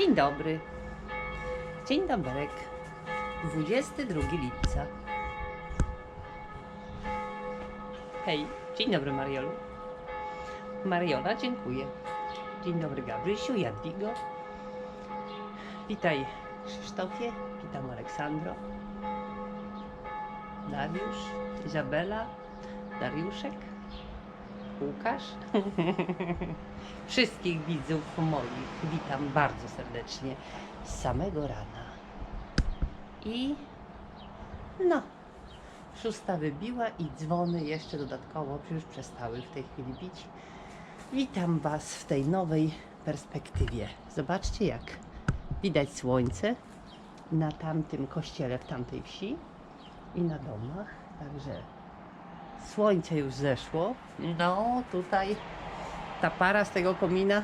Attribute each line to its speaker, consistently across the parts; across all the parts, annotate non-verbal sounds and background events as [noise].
Speaker 1: Dzień dobry. Dzień dobry. 22 lipca. Hej, dzień dobry Mariolu. Mariola, dziękuję. Dzień dobry Gabrysiu, Jadwigo. Witaj Krzysztofie, witam Aleksandro. Dariusz, Izabela, Dariuszek, Łukasz. [laughs] Wszystkich widzów moich witam bardzo serdecznie z samego rana. I no, szósta wybiła i dzwony jeszcze dodatkowo już przestały w tej chwili bić. Witam Was w tej nowej perspektywie. Zobaczcie, jak widać słońce na tamtym kościele w tamtej wsi i na domach. Także słońce już zeszło. No, tutaj ta para z tego komina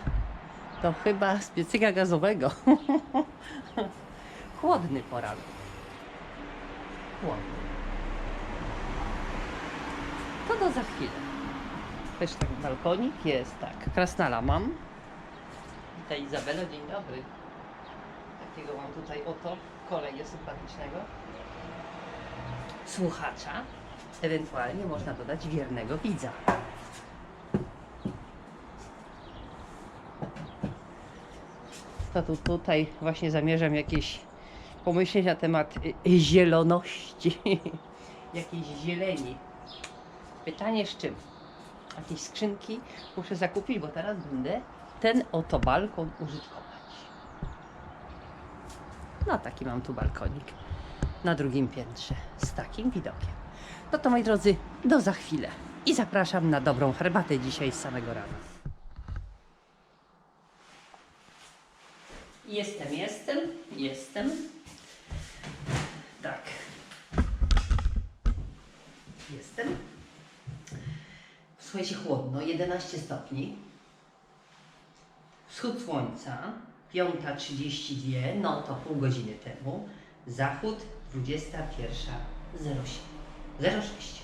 Speaker 1: to chyba z piecyka gazowego. [laughs] Chłodny poranek. Chłodny. To do za chwilę. Też tak balkonik jest, tak. Krasnala mam. Witaj Izabelo, dzień dobry. Takiego mam tutaj oto kolegę sympatycznego. Słuchacza. Ewentualnie można dodać wiernego widza. To tu, tutaj właśnie zamierzam jakieś pomyśleć na temat y, zieloności, [laughs] jakiejś zieleni. Pytanie z czym? Jakieś skrzynki muszę zakupić, bo teraz będę ten oto balkon użytkować. No taki mam tu balkonik na drugim piętrze z takim widokiem. No to moi drodzy, do za chwilę i zapraszam na dobrą herbatę dzisiaj z samego rana. Jestem, jestem, jestem. Tak. Jestem. Słuchajcie, chłodno, 11 stopni. Wschód słońca, 5.32, no to pół godziny temu. Zachód, 21.07. 06.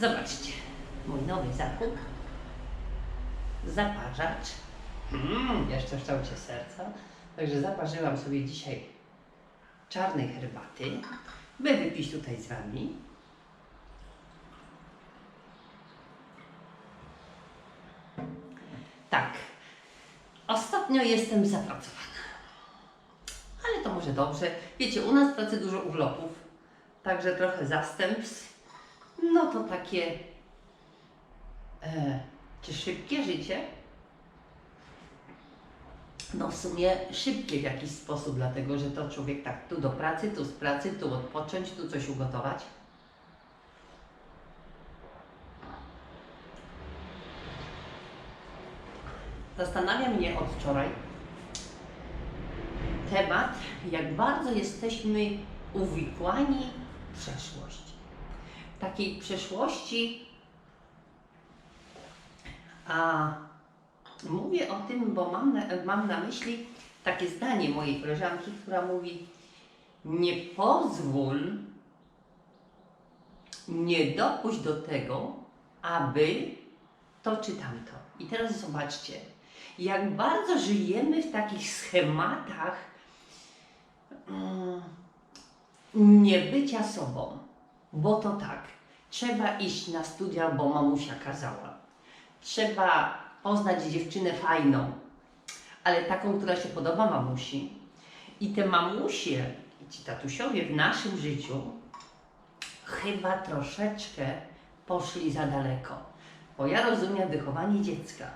Speaker 1: Zobaczcie, mój nowy zakup. Zaparzacz. Mm, jeszcze w kształcie serca. Także zaparzyłam sobie dzisiaj czarnej herbaty, by wypić tutaj z Wami. Tak, ostatnio jestem zapracowana. Ale to może dobrze. Wiecie, u nas w pracy dużo urlopów, także trochę zastępstw. No to takie e, czy szybkie życie? No w sumie szybkie w jakiś sposób, dlatego że to człowiek tak tu do pracy, tu z pracy, tu odpocząć, tu coś ugotować. Zastanawia mnie od wczoraj temat, jak bardzo jesteśmy uwikłani przeszłość. Takiej przeszłości, a Mówię o tym, bo mam na, mam na myśli takie zdanie mojej koleżanki, która mówi: Nie pozwól, nie dopuść do tego, aby to czy tamto. I teraz zobaczcie, jak bardzo żyjemy w takich schematach mm, niebycia sobą. Bo to tak, trzeba iść na studia, bo mamusia kazała. Trzeba poznać dziewczynę fajną, ale taką, która się podoba mamusi. I te mamusie i ci tatusiowie w naszym życiu chyba troszeczkę poszli za daleko. Bo ja rozumiem wychowanie dziecka.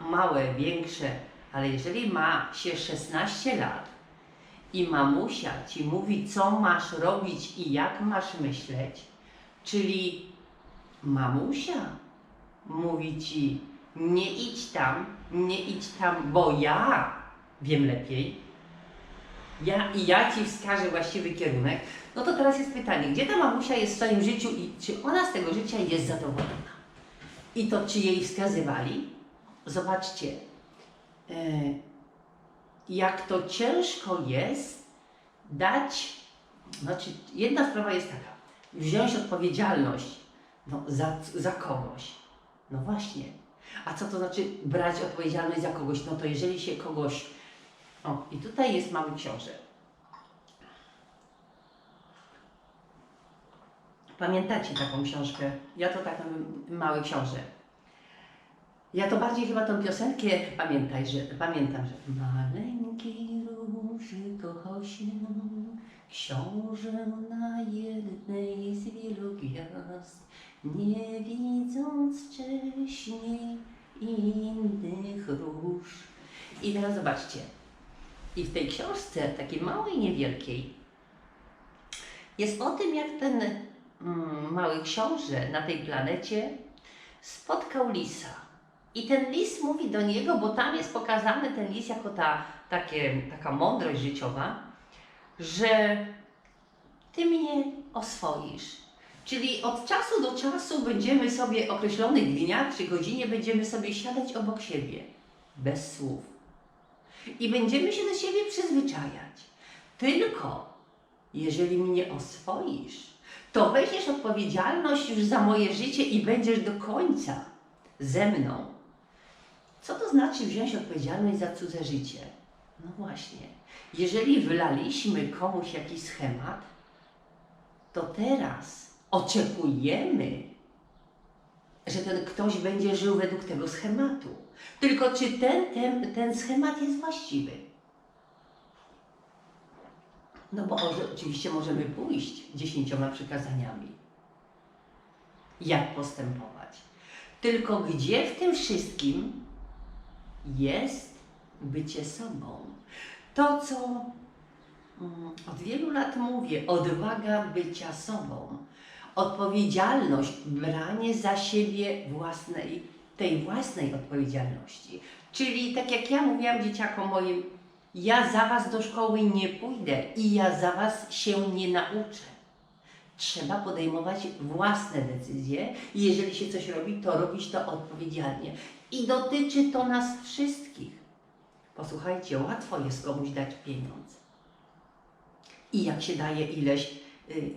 Speaker 1: Małe, większe, ale jeżeli ma się 16 lat i mamusia ci mówi, co masz robić i jak masz myśleć, czyli mamusia mówi ci nie idź tam, nie idź tam, bo ja wiem lepiej. Ja i ja ci wskażę właściwy kierunek. No to teraz jest pytanie, gdzie ta mamusia jest w swoim życiu i czy ona z tego życia jest zadowolona? I to czy jej wskazywali? Zobaczcie, e, jak to ciężko jest dać, znaczy jedna sprawa jest taka, wziąć odpowiedzialność no, za, za kogoś. No właśnie. A co to znaczy brać odpowiedzialność za kogoś? No to jeżeli się kogoś. O, i tutaj jest mały książę. Pamiętacie taką książkę? Ja to tak mały książę. Ja to bardziej chyba tą piosenkę pamiętaj, że pamiętam, że maleńki róży kosie książę na jednej z wielu gwiazd, nie widząc wcześniej innych róż. I teraz zobaczcie. I w tej książce, takiej małej, niewielkiej, jest o tym, jak ten mm, mały książę na tej planecie spotkał lisa. I ten lis mówi do niego, bo tam jest pokazany ten lis jako ta, takie, taka mądrość życiowa, że ty mnie oswoisz. Czyli od czasu do czasu będziemy sobie określonych dniach czy godzinie będziemy sobie siadać obok siebie, bez słów. I będziemy się do siebie przyzwyczajać. Tylko jeżeli mnie oswoisz, to weźmiesz odpowiedzialność już za moje życie i będziesz do końca ze mną. Co to znaczy wziąć odpowiedzialność za cudze życie? No właśnie, jeżeli wylaliśmy komuś jakiś schemat, to teraz oczekujemy, że ten ktoś będzie żył według tego schematu. Tylko czy ten, ten, ten schemat jest właściwy? No bo oczywiście możemy pójść dziesięcioma przykazaniami. Jak postępować? Tylko gdzie w tym wszystkim jest bycie sobą? To, co mm, od wielu lat mówię, odwaga bycia sobą, odpowiedzialność, branie za siebie własnej, tej własnej odpowiedzialności. Czyli tak jak ja mówiłam dzieciakom moim, ja za was do szkoły nie pójdę i ja za was się nie nauczę. Trzeba podejmować własne decyzje i jeżeli się coś robi, to robić to odpowiedzialnie. I dotyczy to nas wszystkich. Posłuchajcie, łatwo jest komuś dać pieniądze. I jak się daje ileś, y,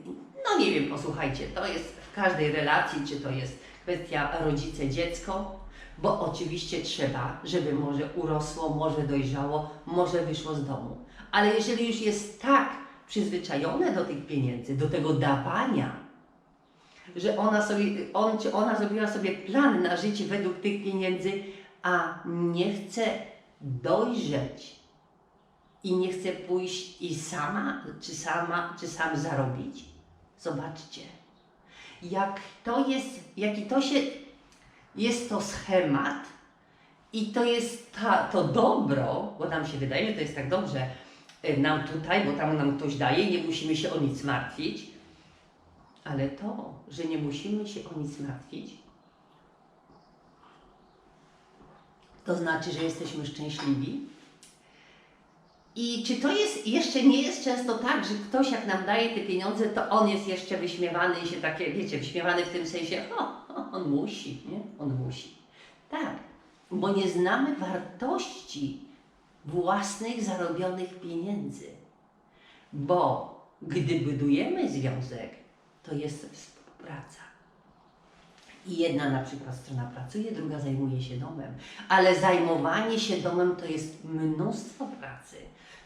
Speaker 1: no nie wiem, posłuchajcie, to jest w każdej relacji, czy to jest kwestia rodzice-dziecko, bo oczywiście trzeba, żeby może urosło, może dojrzało, może wyszło z domu. Ale jeżeli już jest tak przyzwyczajone do tych pieniędzy, do tego dawania, że ona sobie, on czy ona zrobiła sobie plan na życie według tych pieniędzy, a nie chce dojrzeć i nie chce pójść i sama, czy sama, czy sam zarobić. Zobaczcie, jak to jest, jaki to się, jest to schemat i to jest ta, to dobro, bo nam się wydaje, że to jest tak dobrze nam tutaj, bo tam nam ktoś daje, nie musimy się o nic martwić, ale to, że nie musimy się o nic martwić, to znaczy, że jesteśmy szczęśliwi. I czy to jest, jeszcze nie jest często tak, że ktoś jak nam daje te pieniądze, to on jest jeszcze wyśmiewany i się takie, wiecie, wyśmiewany w tym sensie, o on musi, nie? On musi. Tak, bo nie znamy wartości własnych zarobionych pieniędzy. Bo gdy budujemy związek, to jest współpraca. I jedna na przykład strona pracuje, druga zajmuje się domem. Ale zajmowanie się domem to jest mnóstwo pracy.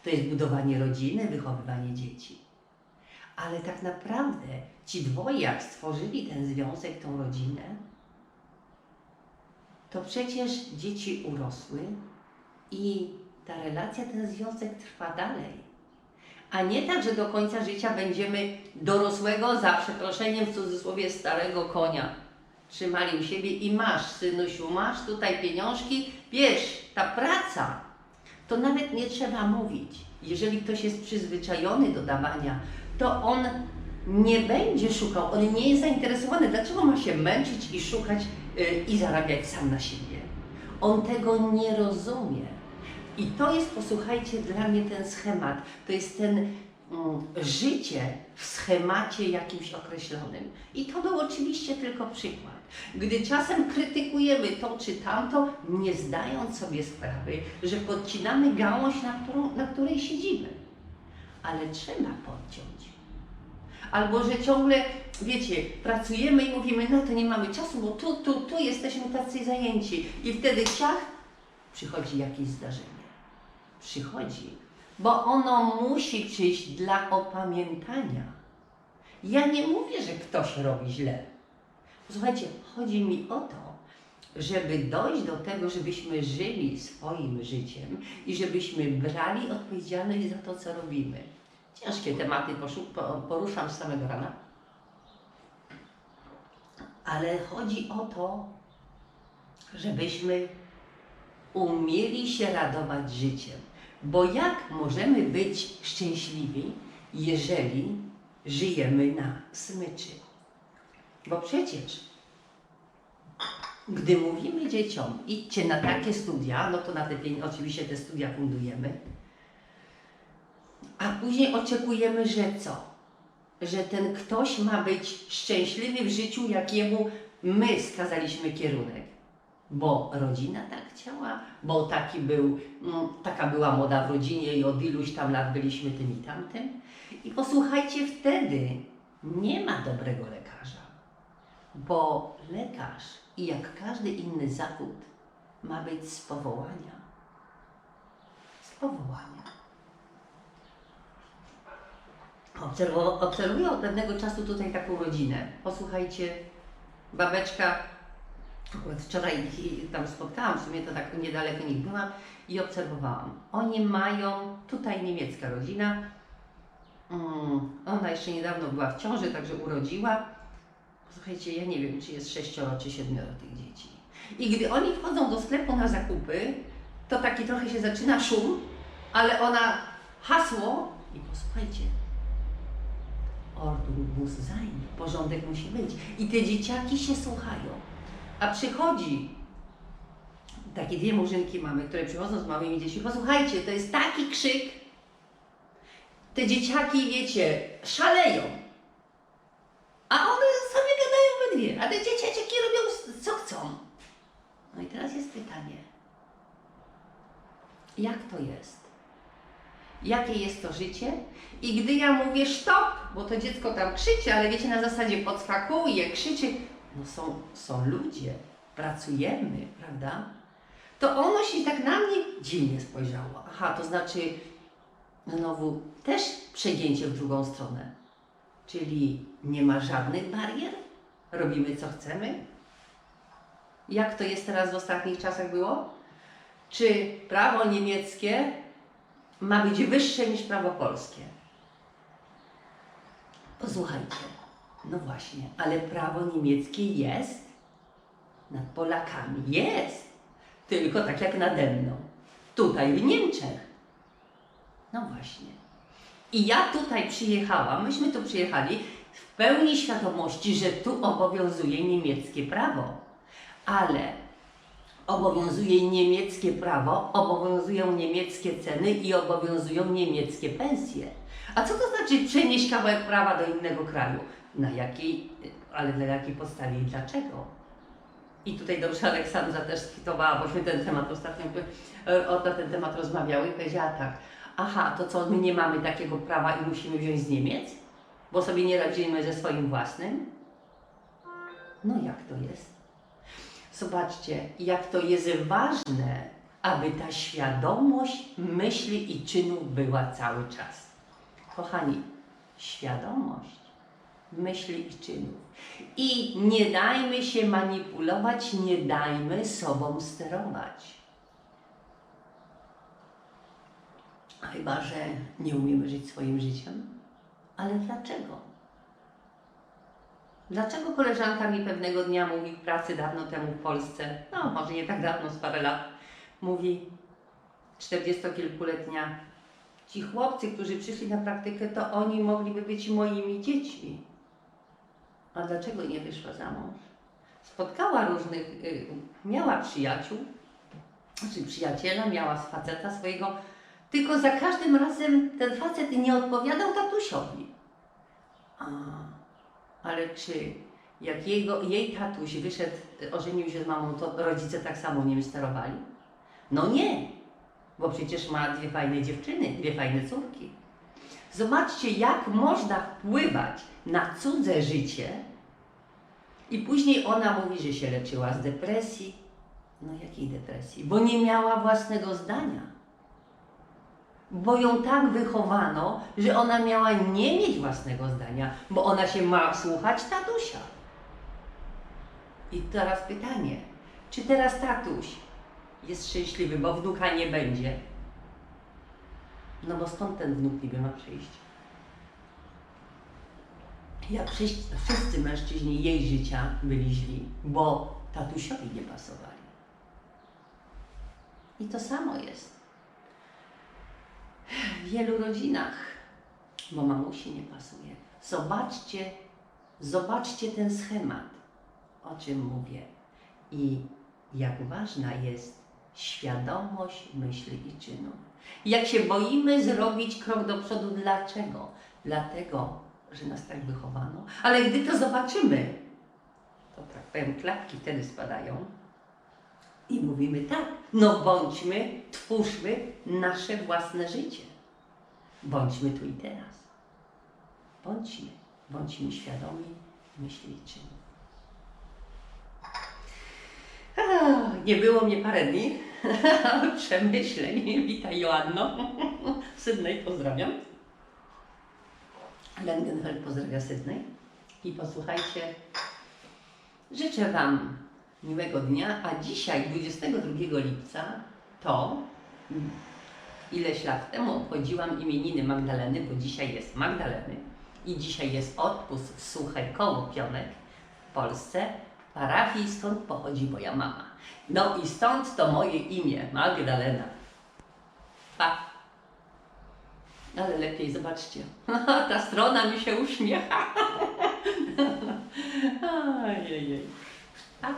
Speaker 1: To jest budowanie rodziny, wychowywanie dzieci. Ale tak naprawdę ci dwoje, jak stworzyli ten związek, tą rodzinę, to przecież dzieci urosły i ta relacja, ten związek trwa dalej. A nie tak, że do końca życia będziemy dorosłego, za przeproszeniem w cudzysłowie, starego konia trzymali u siebie i masz, synusiu, masz tutaj pieniążki, wiesz, ta praca, to nawet nie trzeba mówić. Jeżeli ktoś jest przyzwyczajony do dawania, to on nie będzie szukał, on nie jest zainteresowany. Dlaczego ma się męczyć i szukać y, i zarabiać sam na siebie? On tego nie rozumie. I to jest, posłuchajcie, dla mnie ten schemat. To jest ten mm, życie w schemacie jakimś określonym. I to był oczywiście tylko przykład. Gdy czasem krytykujemy to czy tamto, nie zdając sobie sprawy, że podcinamy gałąź, na, którą, na której siedzimy. Ale trzeba podciąć. Albo że ciągle wiecie, pracujemy i mówimy, no to nie mamy czasu, bo tu, tu, tu jesteśmy tacy zajęci. I wtedy ciach, przychodzi jakieś zdarzenie. Przychodzi, bo ono musi przyjść dla opamiętania. Ja nie mówię, że ktoś robi źle. Słuchajcie, chodzi mi o to, żeby dojść do tego, żebyśmy żyli swoim życiem i żebyśmy brali odpowiedzialność za to, co robimy. Ciężkie tematy poruszam z samego rana, ale chodzi o to, żebyśmy umieli się radować życiem. Bo jak możemy być szczęśliwi, jeżeli żyjemy na smyczy? Bo przecież, gdy mówimy dzieciom, idźcie na takie studia, no to na te pieniądze, oczywiście te studia fundujemy, a później oczekujemy, że co? Że ten ktoś ma być szczęśliwy w życiu, jakiemu my skazaliśmy kierunek. Bo rodzina tak chciała, bo taki był, mm, taka była moda w rodzinie i od iluś tam lat byliśmy tym i tamtym. I posłuchajcie, wtedy nie ma dobrego lekarza. Bo lekarz, i jak każdy inny zawód, ma być z powołania. Z powołania. Obserwuję od pewnego czasu tutaj taką rodzinę. Posłuchajcie, babeczka, wczoraj ich tam spotkałam, w sumie to tak niedaleko nich byłam i obserwowałam. Oni mają, tutaj niemiecka rodzina, mm, ona jeszcze niedawno była w ciąży, także urodziła. Słuchajcie, ja nie wiem, czy jest sześcioro czy siedmioro tych dzieci. I gdy oni wchodzą do sklepu na zakupy, to taki trochę się zaczyna szum, ale ona hasło i posłuchajcie, Ordnung muss sein, porządek musi być. I te dzieciaki się słuchają. A przychodzi, takie dwie murzynki mamy, które przychodzą z małymi dziećmi, posłuchajcie, to jest taki krzyk, te dzieciaki, wiecie, szaleją. A one sobie gadają we dwie, a te dzieciaczki robią co chcą. No i teraz jest pytanie, jak to jest? Jakie jest to życie? I gdy ja mówię stop, bo to dziecko tam krzyczy, ale wiecie, na zasadzie podskakuje, krzyczy, no są, są ludzie, pracujemy, prawda? To ono się tak na mnie dziwnie spojrzało. Aha, to znaczy znowu też przegięcie w drugą stronę. Czyli nie ma żadnych barier? Robimy co chcemy? Jak to jest teraz w ostatnich czasach było? Czy prawo niemieckie ma być wyższe niż prawo polskie? Posłuchajcie, no właśnie, ale prawo niemieckie jest nad Polakami. Jest! Tylko tak jak nade mną. Tutaj w Niemczech. No właśnie. I ja tutaj przyjechałam, myśmy tu przyjechali w pełni świadomości, że tu obowiązuje niemieckie prawo. Ale obowiązuje niemieckie prawo, obowiązują niemieckie ceny i obowiązują niemieckie pensje. A co to znaczy przenieść kawałek prawa do innego kraju? Na jakiej, ale na jakiej podstawie i dlaczego? I tutaj dobrze Aleksandra też skwitowała, bośmy ten temat ostatnio e, na ten temat rozmawiały i powiedziała tak, aha, to co, my nie mamy takiego prawa i musimy wziąć z Niemiec? Bo sobie nie radzimy ze swoim własnym? No jak to jest? Zobaczcie, jak to jest ważne, aby ta świadomość myśli i czynów była cały czas. Kochani, świadomość myśli i czynów. I nie dajmy się manipulować, nie dajmy sobą sterować. Chyba, że nie umiemy żyć swoim życiem. Ale dlaczego? Dlaczego koleżanka mi pewnego dnia mówi w pracy dawno temu w Polsce, no może nie tak dawno, z parę lat, mówi czterdziestokilkuletnia, ci chłopcy, którzy przyszli na praktykę, to oni mogliby być moimi dziećmi. A dlaczego nie wyszła za mąż? Spotkała różnych, y, miała przyjaciół, znaczy przyjaciela, miała z faceta swojego, tylko za każdym razem ten facet nie odpowiadał tatusiowi. A, ale czy jak jego, jej tatuś wyszedł, ożenił się z mamą, to rodzice tak samo nim sterowali? No nie, bo przecież ma dwie fajne dziewczyny, dwie fajne córki. Zobaczcie, jak można wpływać na cudze życie. I później ona mówi, że się leczyła z depresji. No jakiej depresji? Bo nie miała własnego zdania. Bo ją tak wychowano, że ona miała nie mieć własnego zdania, bo ona się ma słuchać tatusia. I teraz pytanie, czy teraz tatuś jest szczęśliwy, bo wnuka nie będzie? No bo skąd ten wnuk niby ma przyjść? Jak wszyscy, mężczyźni jej życia byli źli, bo tatusiowi nie pasowali. I to samo jest w wielu rodzinach, bo mamusi nie pasuje. Zobaczcie, zobaczcie ten schemat, o czym mówię. I jak ważna jest świadomość myśli i czynów. Jak się boimy zrobić krok do przodu, dlaczego? Dlatego, że nas tak wychowano. Ale gdy to zobaczymy, to tak powiem, klapki wtedy spadają i mówimy tak, no bądźmy, twórzmy nasze własne życie. Bądźmy tu i teraz. Bądźmy, bądźmy świadomi myśli i Nie było mnie parę dni [laughs] przemyśleń. Witaj Joanno. [laughs] Sydney pozdrawiam. Langenfeld pozdrawia Sydney. I posłuchajcie, życzę Wam miłego dnia, a dzisiaj, 22 lipca, to ileś lat temu obchodziłam imieniny Magdaleny, bo dzisiaj jest Magdaleny i dzisiaj jest odpust w Suchej koło Pionek w Polsce, parafii, skąd pochodzi moja mama. No i stąd to moje imię, Magdalena. Pa! Ale lepiej zobaczcie. [laughs] Ta strona mi się uśmiecha. [laughs] Ojej. Pa!